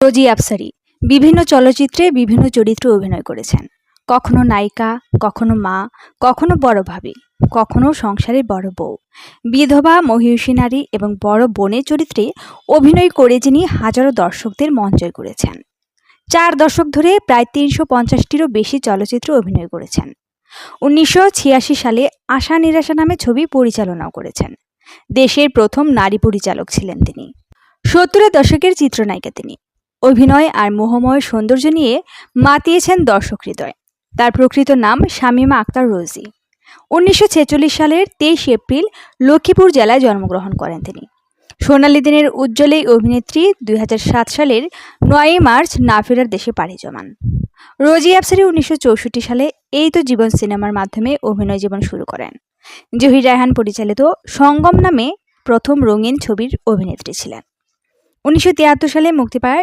রোজি আফসারি বিভিন্ন চলচ্চিত্রে বিভিন্ন চরিত্রে অভিনয় করেছেন। কখনো নায়িকা, কখনো মা, কখনো বড় ভাবি, কখনো সংসারের বড় বউ। বিধবা, মহিষী নারী এবং বড় বোনের চরিত্রে অভিনয় করে যিনি হাজারো দর্শকদের মন জয় করেছেন। চার দশক ধরে প্রায় তিনশো পঞ্চাশটিরও বেশি চলচ্চিত্রে অভিনয় করেছেন। উনিশশো ছিয়াশি সালে আশা নিরাশা নামে ছবি পরিচালনাও করেছেন। দেশের প্রথম নারী পরিচালক ছিলেন তিনি। সত্তরের দশকের চিত্রনায়িকা তিনি। অভিনয় আর মোহময় সৌন্দর্য নিয়ে মাতিয়েছেন দর্শক হৃদয়। তার প্রকৃত নাম শামীমা আক্তার রোজি। উনিশশো ছেচল্লিশ সালের তেইশ এপ্রিল লক্ষ্মীপুর জেলায় জন্মগ্রহণ করেন তিনি। সোনালী দিনের উজ্জ্বল এই অভিনেত্রী দুই হাজার সাত সালের নয়ই মার্চ না ফেরার দেশে পাড়ি জমান। রোজি আফসারি উনিশশো চৌষট্টি সালে এই তো জীবন সিনেমার মাধ্যমে অভিনয় জীবন শুরু করেন। জহির রায়হান পরিচালিত সঙ্গম নামে প্রথম রঙিন ছবির অভিনেত্রী ছিলেন। উনিশশো তিয়াত্তর সালে মুক্তি পায়